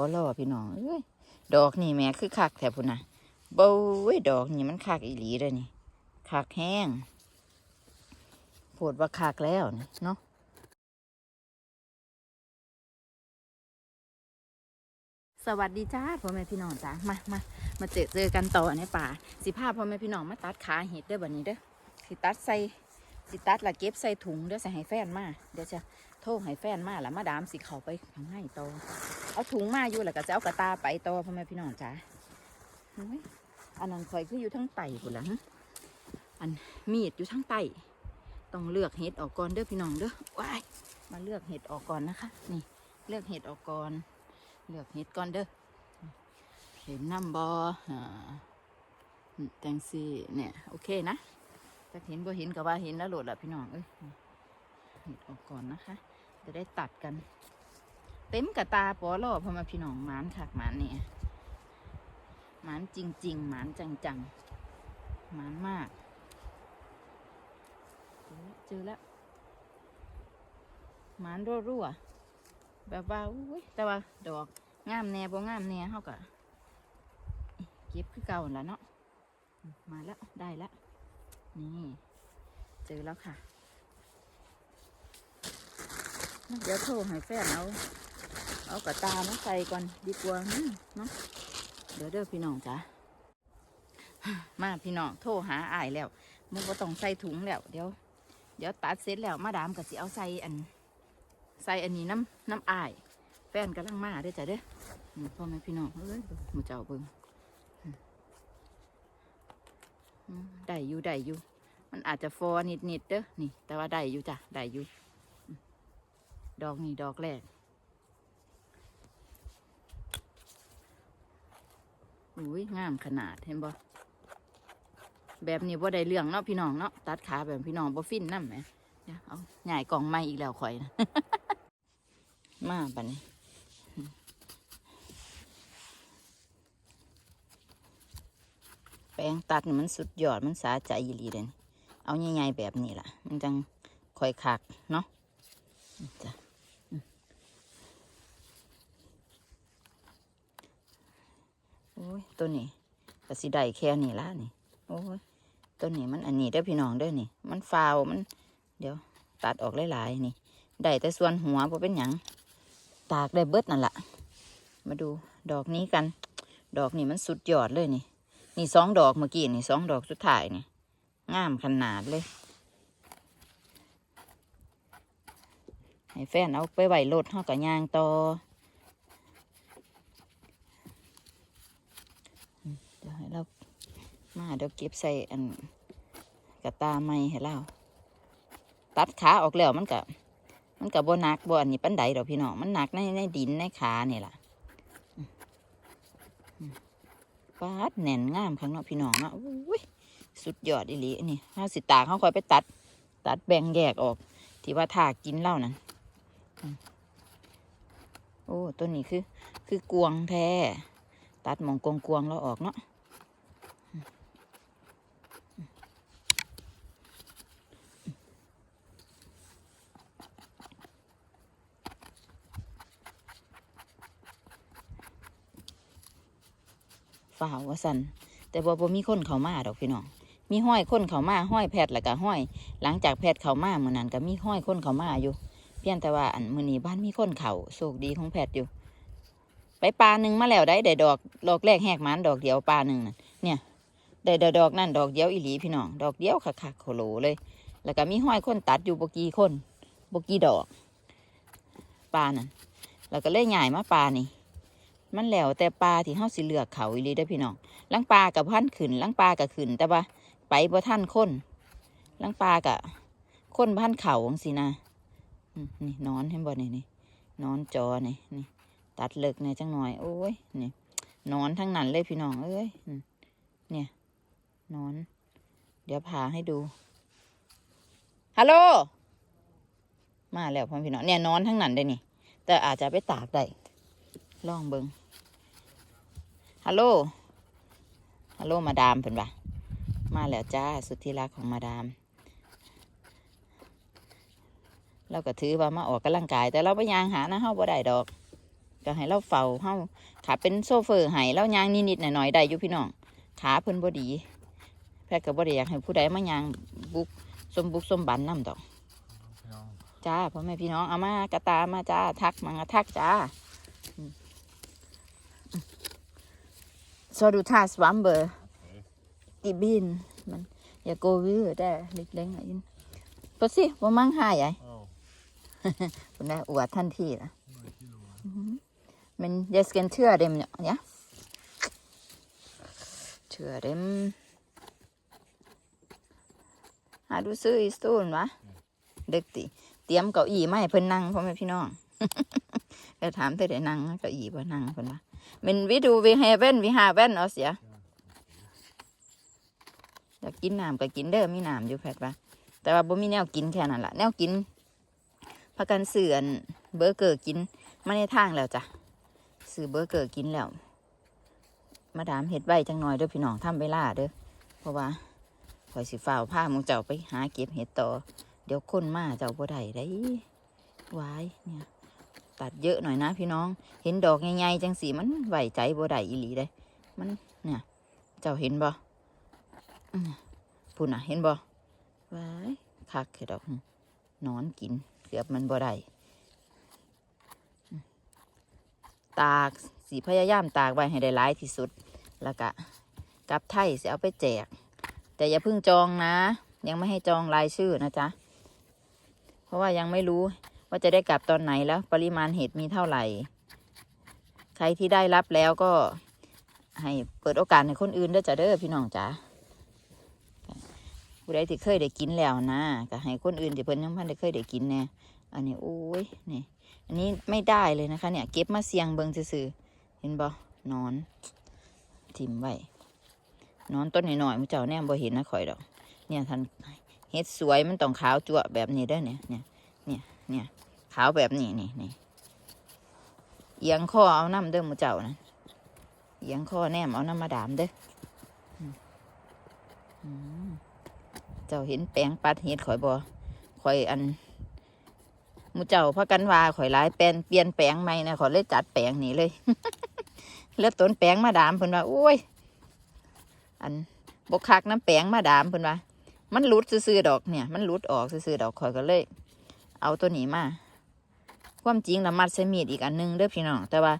อล่อพี่น้องเอ้ยดอกนี่แม่คือคักแถบพุ่นนะเบ้ยดอกนี่มันคักอีหลีเลยนี่คักแห้งโพดว่าคักแล้วเนาะสวัสดีจ้าพ่อแม่พี่น้องจ้ามามามาเจอเจอกันต่อในป่าสิพาพพ่อแม่พี่น้องมาตัดขาเห็ดเด้อบัดนี้เด้อสิตัดใส่สิตัดละเก็บใส่ถุงเด้อใส่ให้แฟนมาเดี๋ยวจะ โทรให้แฟนมาล้วมาดามสิเขาไปข้างในต่อเอาถุงมาอยู่แล้วก็จะเอากระตาไปต่อพ่อแม่พี่น้องจ้าอันนั้นคอยคืออยู่ทั้งไตพุ่นละหึอันมีดอยู่ทั้งไตต้องเลือกเห็ดออกก่อนเด้อพี่น้องเด้อว้ายมาเลือกเห็ดออกก่อนนะคะ นี่ เลือกเห็ดออกก่อน เลือกเห็ดก่อนเด้อเห็นน้ำบออ่าจังสีเนี่ยโอเคนะจะเห็นบ่เห็นก็ว่าเห็นแล้วโหลดละพี่น้องเอ้ยเห็ดออกก่อนนะคะ จะได้ตัดกัน เต็มกระตาปอล่อพอมาพี่น้องหมานคักหมานเนี่ยหมานจริง ๆ หมานจังๆหมานมากเจอแล้วเจอแล้วหมานรั่วๆแบบว่าอุ้ยแต่ว่าดอกงามแน่บ่งามแน่เขาก็เก็บคือเก่าหั่นละเนาะมาแล้วได้แล้วนี่ เจอแล้วค่ะ เดี๋ยวโทรให้แฟนเอา เอากระตามาใส่ก่อนดีกว่าเนาะเดี๋ยวเด้อพี่น้องจ้ะมาพี่น้องโทรหาอายแล้วมึงก็ต้องใส่ถุงแล้ว เดี๋ยว เดี๋ยวตัดเสร็จแล้วมาดามก็สิเอาใส่อัน ใส่อันนี้น้ำน้ำอาย แฟนกำลังมาเด้อจ้ะเด้อพ่อแม่พี่น้องเอ้ยมูเจ้าเบิ่งได้อยู่ได้อยู่ มันอาจจะฟอนิดนิดๆเด้อนี่ แต่ว่าได้อยู่จ้ะได้อยู่ ดอกนี่ดอกแรกอุ้ยงามขนาดเห็นบ่แบบนี้บ่ได้เรื่องเนาะพี่น้องเนาะตัดขาแบบพี่น้องบ่ฟินนำแหมเดี๋ยเอาใหญ่กล่องใหม่อีกแล้วข่อยนะมาบัดนี้แปลงตัดมันสุดยอดมันสาใจอีหลีเลยเอาใหญ่ๆแบบนี้ล่ะ มันจังค่อยคักเนาะจ้ะ โอ้ย ตัวนี้ก็สิได้แค่นี้ละนี่ โอ้ยตัวนี้มันอันนี้เด้พี่น้องเด้อนี่ มันฟาวมัน เดี๋ยว ตัดออกหลายๆนี่ได้แต่ส่วนหัวพอเป็นหยังตากได้เบิดนั่นแหละมาดูดอกนี้กัน ดอกนี้มันสุดยอดเลยนี่ นี่สองดอกเมื่อกี้นี่สองดอกสุดท้ายนี่งามขนาดเลย ให้แฟนเอาไปไหวรถเฮากับยางต่อ เดี๋ยวให้เรามาเดี๋ยวเก็บใส่อันกระตาไม้ให้เราตัดขาออกแล้วมันกับมันกับบนักบ่อันนี้ปันใดดอกพี่น้องมันหนักในในดินในขาเนี่ล่ะอืมอืมปาดแน่นงามข้างนอกพี่น้องเนาะอุ้ยสุดยอดอีหลีอันนี่ห้าสิตาเขาคอยไปตัด ตัดแบ่งแยกออก ที่ว่าถากกินเหล้านั่นโอ้ตัวนี้คือ คือกวงแท้ ตัดมองกงกวงๆแล้วออกเนาะฝ่าวว่าสันแต่บ่บ่มีคนเขามาดอกพี่น้องมีห้อยคนเขามาห้อยแพทย์แล้วก็ห้อย หลังจากแพทย์เขามาเมื่อนั้นก็มีห้อยคนเขามาอยู่ เพียงแต่ว่าอันมื้อนี้บ้านมีคนเขาโชคดีของแพทย์อยู่ ไปปลาหนึ่งมาแล้วได้ได้ดอกดอกแรกแหกหมันดอกเดียวปลาหนึ่งน่ะเนี่ยได้ได้ดอกนั่นดอกเดียวอีหลีพี่น้องดอกเดียวคักๆโคโลเลย แล้วก็มีห้อยคนตัดอยู่บกีคนบกีดอกปลานั่นแล้วก็เลยใหญ่มาปลานี่มันแล้วแต่ปลาที่เฮาสิเลือกเขาอีหลีได้พี่น้องลังปลากับพันขึ้นลังปลากับขึ้นแต่ว่าไปบ่ท่านคนลังปลากับคนพันเขาจังสินะนี่นอนเห็นบ่นี่นี่นอนจอนี่นี่ ตัดเลิกในจังหน่อยโอ้ยนี่นอนทั้งนั้นเลยพี่น้องเอ้ยเนี่ยนอน เดี๋ยวพาให้ดูฮัลโหลมาแล้วพ่อพี่น้องเนี่ยนอนทั้งนั้นได้นี่ แต่อาจจะไปตากได้ลองเบิงฮัลโหลฮัลโหลมาดามเพิ่นปะมาแล้วจ้าสุดที่รักของมาดามเราก็ถือว่ามาออกกำลังกาย แต่เราไปยางหานะเฮาบ่ได้ดอก ก็ให้เราเฝ้าเฮาขาเป็นโซเฟอร์ให้แล้วยางนิดๆหน่อยๆได้อยู่พี่น้องขาเพิ่นบ่ดี แพทย์ก็บ่ได้อยากให้ผู้ใดมายางบุกสมบุกสมบันนำดอกพี่น้อจ้าพ่อแม่พี่น้องเอามากระตามาจ้าทักมากระทักจ้าสอดูท่าสวัมเบอร์ติบินมันอย่าโกวิวได้ มั่งหายไอ้เอ้าคุณได้อวดทันยที่รู้มันเกนเชื่อเดมเนี่ยเนี่ยเชื่อเดมหาดูซื้ออีสตูนวะเด็กติเตรียมเก้าอี้มาให้เพิ่นนั่งพ่อแม่พี่น้องก็ถามเธอได้นั่งเก้าอี้บ่นั่งเพิ่นว่ามันวิดูวิเฮเว่นวิหาเว่นเอาเสียอยากกินน้ำก็กินเด้อมีน้ำอยู่แพทย์ว่าแต่ว่าบ่มีแนวกินแค่นั้นล่ะ แนวกินพากันเสื่อนเบอร์เกอร์กินมาในทางแล้วจ้ะ ซื้อเบอร์เกอร์กินแล้ว มาดามเห็ดใบจังหน่อยเด้อพี่น้องทำเวลาเด้อเพราะว่าคอยสิฝ้าวผ้าหมูเจ้าไปหาเก็บเห็ดต่อ เดี๋ยวคนมาเจ้าบ่ได้ได้วายเนี่ย ตัดเยอะหน่อยนะพี่น้อง เห็นดอกใหญ่ๆจังสีมันไหวใจบ่ได้อีหลีได้ มันเนี่ย เจ้าเห็นบ่อื้อพุ่นอะเห็นบ่วายคักเห็ดดอกนอนกินเกือบมันบ่ได้ ตากสีพยายามตากไว้ให้ได้หลายที่สุด แล้วก็กลับไทยสิเอาไปแจก แต่อย่าเพิ่งจองนะ ยังไม่ให้จองรายชื่อนะจ๊ะ เพราะว่ายังไม่รู้ว่าจะได้กลับตอนไหนแล้ว ปริมาณเห็ดมีเท่าไหร่ ใครที่ได้รับแล้วก็ให้เปิดโอกาสให้คนอื่นด้อจ้ะเด้อพี่น้องจ๋าผู้ใดที่เคยได้กินแล้วนะก็ให้คนอื่นที่เพิ่นยังไม่ได้เคยได้กินแน่อันนี้โอ้ยนี่ อันนี้ไม่ได้เลยนะคะเนี่ย เก็บมาเสียงเบิงซื่อเห็นบ่นอน ทิมไว้นอนต้นหน่อยๆมุเจ้าแน่บ่เห็นนะข่อยดอก เนี่ยท่านเฮ็ดสวยมันต้องขาวจั่วแบบนี้ได้เนี่ยเนี่ยเนี่ยเนี่ยขาวแบบนี้นี่นี่เอียงคอเอาน้ำเด้อมุเจ้านะเอียงคอแนมเอาน้ำมาดามเด้อเจ้าเห็นแปลงปัดเฮ็ดข่อยบ่ข่อยอัน มูเจ้าพากันว่าข่อยหลายแปลนเปลี่ยนแปลงใหม่นะขอยเลยจัดแปลงนี้เลย แล้วต้นแปลงมาดามเพิ่นว่าโอ้ย อันบกคักน้ำแปลงมาดามเพิ่นว่า มันหลุดซื่อๆดอกเนี่ย มันหลุดออกซื่อๆดอกข่อยก็เลย เอาตัวนี้มาความจริงละมัดใส่มีดอีกอันหนึงเด้อพี่น้องแต่ว่า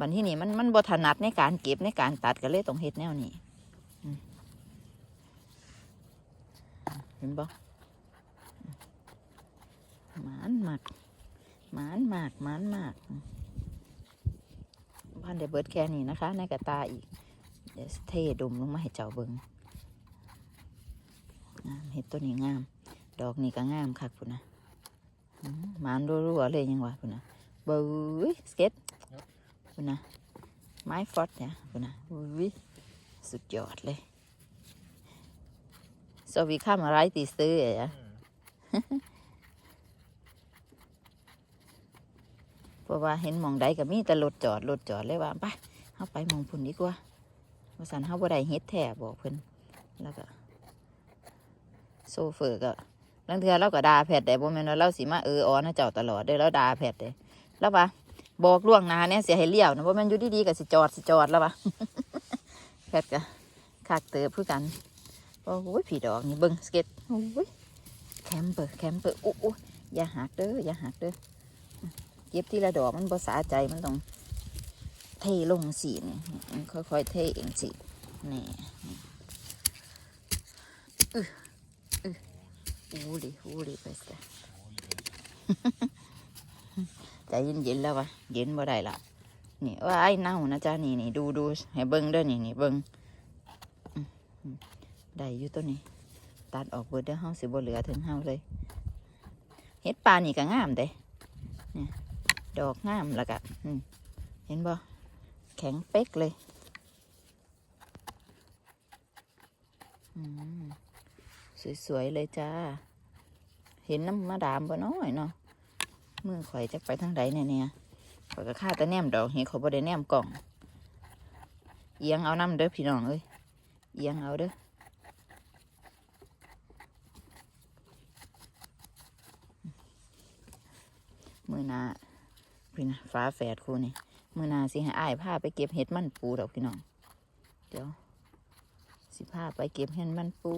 บันที่นี่มันมันบถนัดในการเก็บในการตัดก็เลยต้องเฮ็ดแนวนี้เห็นบ่ห มานมากหมานมากหมานมากพันเดเบิร์ดแค่นี้นะคะ ในกระตาอีก เดี๋ยวเทดมลงมาให้เจ้าเบิงงามเห็ดตัวนี้งาม ดอกนี้ก็งามคักพุ่นนะหมานรัวๆเลยยังวะพุ่นนะเบิ้ยสเก็ตพุ่นนะไม้ฟอดเนี่ยพุ่นนะอุ้ยสุดยอดเลย so we come right this day อ่ะเพราะว่าเห็นมองใดก็มีแต่รถจอดรถจอดเลยว่าไปเฮาไปมองพุ่นดีกว่าว่าสันเฮาบ่ได้เฮ็ดแท้บอกเพิ่นแล้วก็โซเฟอร์ก็ลังเทือเราก็ด่าแพทย์ได้บ่แม่นว่าเราสิมาเอออ้อนะเจ้าตลอดเด้อแล้วด่าแพทย์เด้แล้วว่าบอกล่วงหน้าเนี่ยเสิให้เลี้ยวนะบ่แม่นอยู่ดีๆก็สิจอดสิจอดแล้วว่าแพทย์ก็คักเติบคือกันโอ้ยผีดอกนี่เบิ่งสเก็ตโอ้ยแคมเปอร์แคมเปอร์อ้โอ้ยอย่าหักเด้ออย่าหักเด้อ เก็บทีละดอกมันภาษาใจมันต้องเทลงสีนี่ค่อยๆเทเองสินี่อืออืออูดิอูดิไปสิใจเย็นๆแล้ววะเย็นบ่ได้ละนี่ว่าไอ้เน่านะจ๊ะนี่นี่ดูดูให้เบิ้งเด้อนี่นี่เบิ้งได้อยู่ตัวนี้ตัดออกเบิดเด้อเฮาสิบ่เหลือถึงเฮาเลยเฮ็ดปลานี่ก็งามเด้ ดอกงามแล้วก็เห็นบ่แข็งเป๊กเลยสวยๆเลยจ้า เห็นน้ำมาดามบ่น้อยเนาะมือข่อยจะไปทางใดเนี่ยเนี่ยข่อยก็ฆ่าแต่แนมดอกเห็นเขาบ่ได้แนมกล่องเอียงเอาน้ำเด้อพี่น้องเอ้ยเอียงเอาเด้อมือหนา พี่นะ ฟ้าแฝดคู่นี่มือนาสิให้อ้ายพาไปเก็บเห็ดมันปูดอกพี่น้อง เดี๋ยว สิพาไปเก็บเห็ดมันปู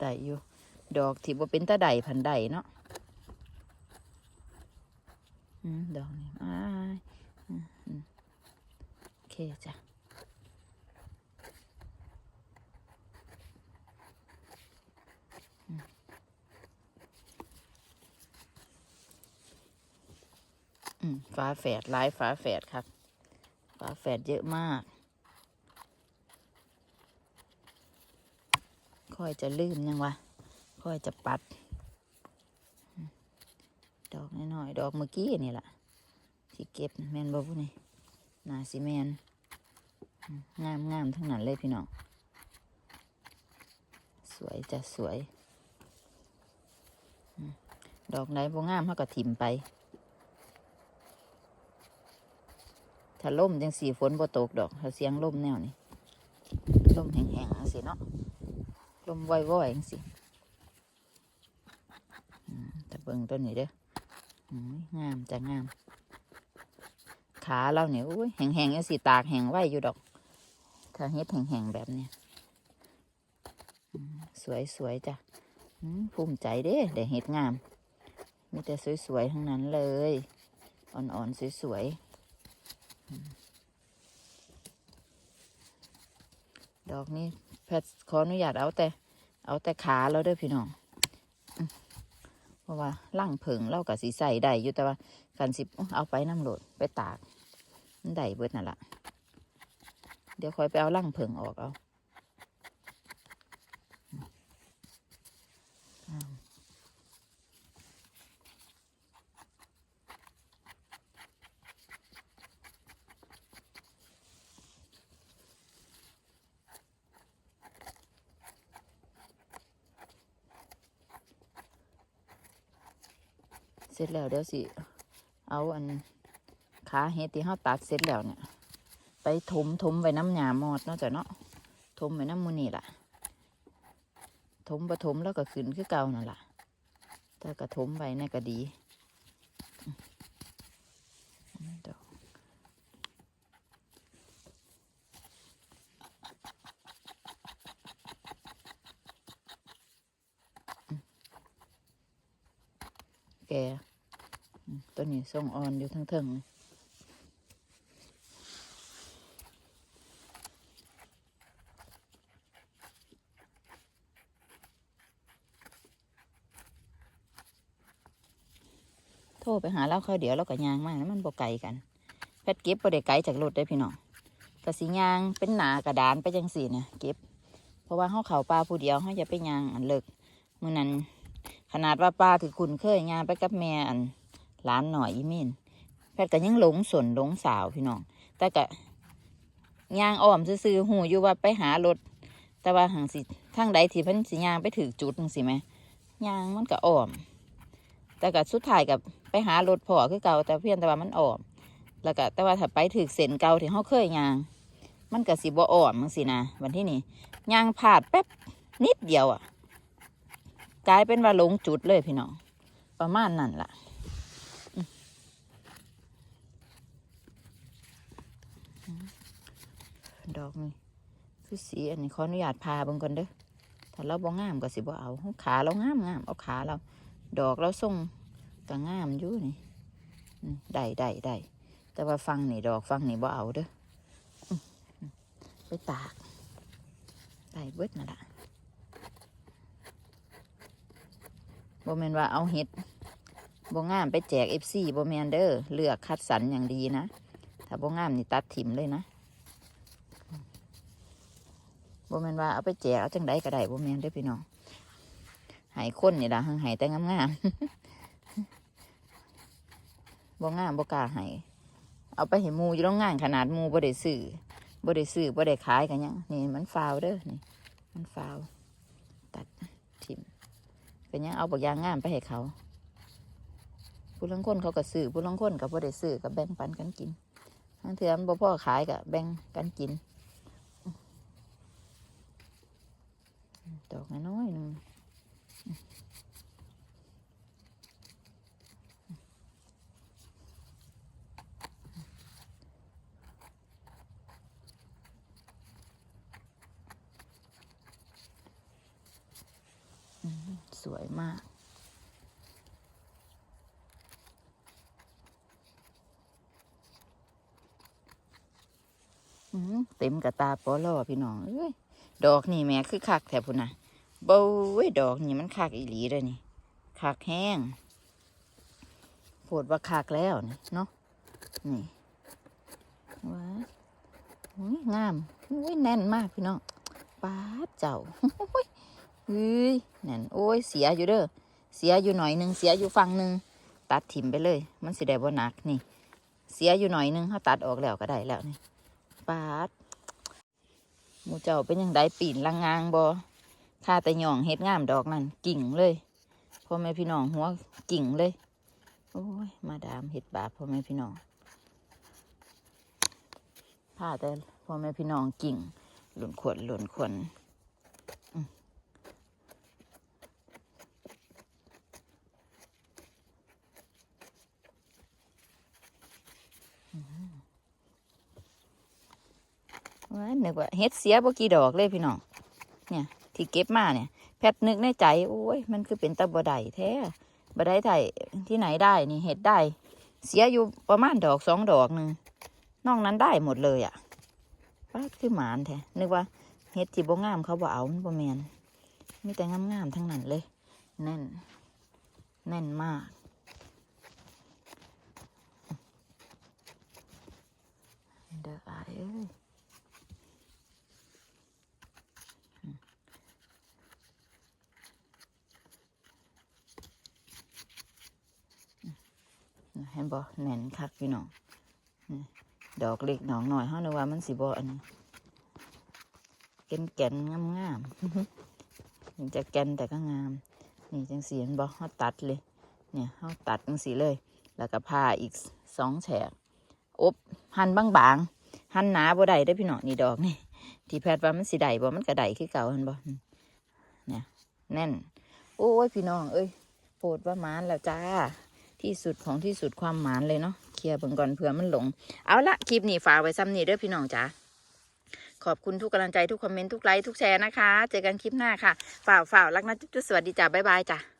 ได้อยู่ ดอกที่ว่าเป็นตาไดพันไดเนาะ ดอกนี้อ้ายโอเคจ้ะอืมอืมฝาแฝดลายฝาแฝดครับฝาแฝดเยอะมาก ค่อยจะลืมยังวะ ค่อยจะปัดอืมดอกน้อยๆ ดอกเมื่อกี้นี่แหละที่เก็บแมนบ่ผู้นี่นาสิแมนงามงามทั้งนั้นเลยพี่น้อง สวยจะสวย ดอกไหนบ่งามเขาก็ถิ่มไป ถ้าล่มจังสีฝนบ่ตกดอกถ้าเสียงล่มแนวนี้ล่มแห้งๆสิเนาะลมว่อยๆสิแต่เบิ่งต้นนี้เด้อ งามจะงาม ขาเราเนี่ยอุ้ยแห้งๆจังสิตากแห้งไว้อยู่ดอก ถ้าเฮ็ดแห้งๆแบบเนี้ยสวยๆจ้ะภูมิใจเด้ได้เฮ็ดงาม มีแต่สวยๆทั้งนั้นเลย อ่อนๆสวยๆ ดอกนี้แพทขออนุญาตเอาแต่ เอาแต่ขาเราเด้อพี่น้องอ ราะว่าล่างเผิงเล่ากับสีใส่ได้อยู่แต่ว่ากันสิเอาไปน้ำโหลดไปตากได้เบิดนั่นละเดี๋ยวคอยไปเอาล่างเผิงออกเอา สร็จแล้วเดี๋ยวสิ เอาอันขาเฮ็ดที่เขาตัดเสร็จแล้วเนี่ย ไปถมถมไว้น้ำหยามอดนาะจ้ะเนาะถมไว้น้ำมูนี่ล่ะถมปถมแล้วก็ขึ้นคือเก่านั่นล่ะถ้ากระถมไว้นี่นก็ดีแก ต้นนี้ส่งอ่อนอยู่ทั้งเทิงโทรไปหาเราเขาเดี๋ยวเราก็ยางมากมันบ่ไกลกัน แพทเก็บบ่ได้ไกลจากรถได้พี่น้องกระสิยางเป็นหนากระดานไปจังสี่นะเก็บ เพราะว่าเขาเขาปลาผู้เดียวเขาจะไปยางอันเลิกมื่อนั้นขนาดว่าปลาถือคุณเคยยางไปกับแม่อัน หลานหน่อยอีเมนแพทย์ก็ยังหลงสนหลงสาวพี่น้อง แต่ก็ยางอ้อมซื่อหูอยู่ว่าไปหารถ แต่ว่าหังสิทางใดที่พิ่นสิยางไปถือจุดจังสิไหมยางมันก็อ้อม แต่ก็สุดท้ายกับไปหารถพอคือเก่าแต่เพียงแต่ว่ามันออม แล้วก็แต่ว่าถ้าไปถึกเส้นเก่าที่เขาเคยยาง มันก็สิบ่อ่อมมั้งสินะวันที่นี่ยางผาดแป๊บนิดเดียวอะกลายเป็นว่าหลงจุดเลยพี่น้องประมาณนั้นล่ะอืมอืม ดอกนี่คือสีอันนี้ขออนุญาตพาบิ่งก่อนเด้อถ้าเราบ่งามก็สิบ่เอาขาเรางามงามเอาขาเรา ดอกเราส่งก็งามอยู่นี่ได้ได้ได้แต่ว่าฟังนี่ดอกฟังนี่บ่เอาเด้อไปตากได้เบิดนั่นละบ่แมนว่าเอาเห็ดบ่งามไปแจกเอฟซีบ่แมนเด้อเลือกคัดสรรอย่างดีนะ ถ้าบ่งามนี่ตัดถิ่มเลยนะบ่แมนว่าเอาไปแจกเอาจังใดก็ได้บ่แมนเด้อพี่น้องหายคนนี่ละหังหายแต่งามๆบ่งามบ่กล้าหายเอาไปให้หมูอยู่โรงงานขนาดหมูบ่ได้ซื้อบ่ได้ซื้อบ่ได้ขายกันยังนี่มันฟาวเด้อนี่ มันฟาวตัดทิมก็ยังเอาบักยางงามไปให้เขาผู้ลังคนเขาก็ซื้อผู้ลังคนก็บ่ได้ซื้อก็แบ่งปันกันกิน ทั้งเถื่อมันบ่พ่อขายก็แบ่งกันกินดอกน้อยหนึงอืมสวยมาก อื้อหือ เต็มกระตาปอล่อพี่น้องเอ้ยดอกนี่แม่คือคักแถบพุ่นนะเบ้ยดอกนี่มันคักอีหลีเลยนี่คักแห้งโพดว่าคักแล้วเนาะนี่ว้าอุ้ยงามอุ้ยแน่นมากพี่น้องป้าดเจ้าอุ้ยเฮ้ยแน่นโอ้ยเสียอยู่เด้อเสียอยู่หน่อยหนึงเสียอยู่ฝั่งหนึงตัดถิ่มไปเลย มันสิได้บ่หนักนี่ เสียอยู่หน่อยหนึงเขาตัดออกแล้วก็ได้แล้วนี่ปาด มูเจ้าเป็นยังไดปีนลังงางบอข้าแต่หย่องเฮ็ดงามดอกนั่นกิ่งเลยพ่อแม่พี่น้องหัวกิ่งเลยโอ้ยมาดามเฮ็ดบาปพ่อแม่พี่น้องผ้าแต่พ่อแม่พี่น้องกิ่งหล่นขวดหล่นขวน ว้านึกว่าเฮ็ดเสียบ่กี่ดอกเลยพี่น้อง เนี่ย ที่เก็บมาเนี่ย แพทนึกในใจ โอ้ย มันคือเป็นตะบไดแท้บไดไทยที่ไหนได้ นี่เห็ดได้ เสียอยู่ประมาณดอกสองดอกหนึ่งนอกนั้นได้หมดเลยอะ่ะป้าคือหมานแท้ นึกว่าเห็ดที่บ่งามเขาบ่เอามันบ่แมนมีแต่งามๆทั้งนั้นเลย แน่น แน่นมากเด้ออายเอ้ เห็นบ่แน่นคักพี่น้องดอกเล็กดอกหน่อยเฮานึกว่ามันสิบ่อันนี้แก่นแก่นงามงามๆถึงจะแก่นแต่ก็งาม นี่จังสีเห็นบ่เฮาตัดเลย เนี่ยเฮาตัดจังสีเลย แล้วก็ผ่าอีกสองแฉกอบหั่นบางๆหั่นหนาบ่ได้เด้พี่น้องนี่ดอกนี่ที่แพทย์ว่ามันสิได้บ่มันก็ได้คือเก่าเห็นบ่เนี่ยแน่น โอ้ยพี่น้องเอ้ยโปรดว่ามานแล้วจ้า ที่สุดของที่สุดความหมานเลยเนาะเคลียร์เบิ่งก่อนเผื่อมันหลง เอาละคลิปนี้ฝากไว้ซ้ำนี่เด้อพี่น้องจ๋าขอบคุณทุกกำลังใจทุกคอมเมนต์ทุกไลค์ทุกแชร์นะคะ เจอกันคลิปหน้าค่ะ ฝ่าวฝ่าวรักนะจุ๊บสวัสดีจ้าบ๊ายบายจ้า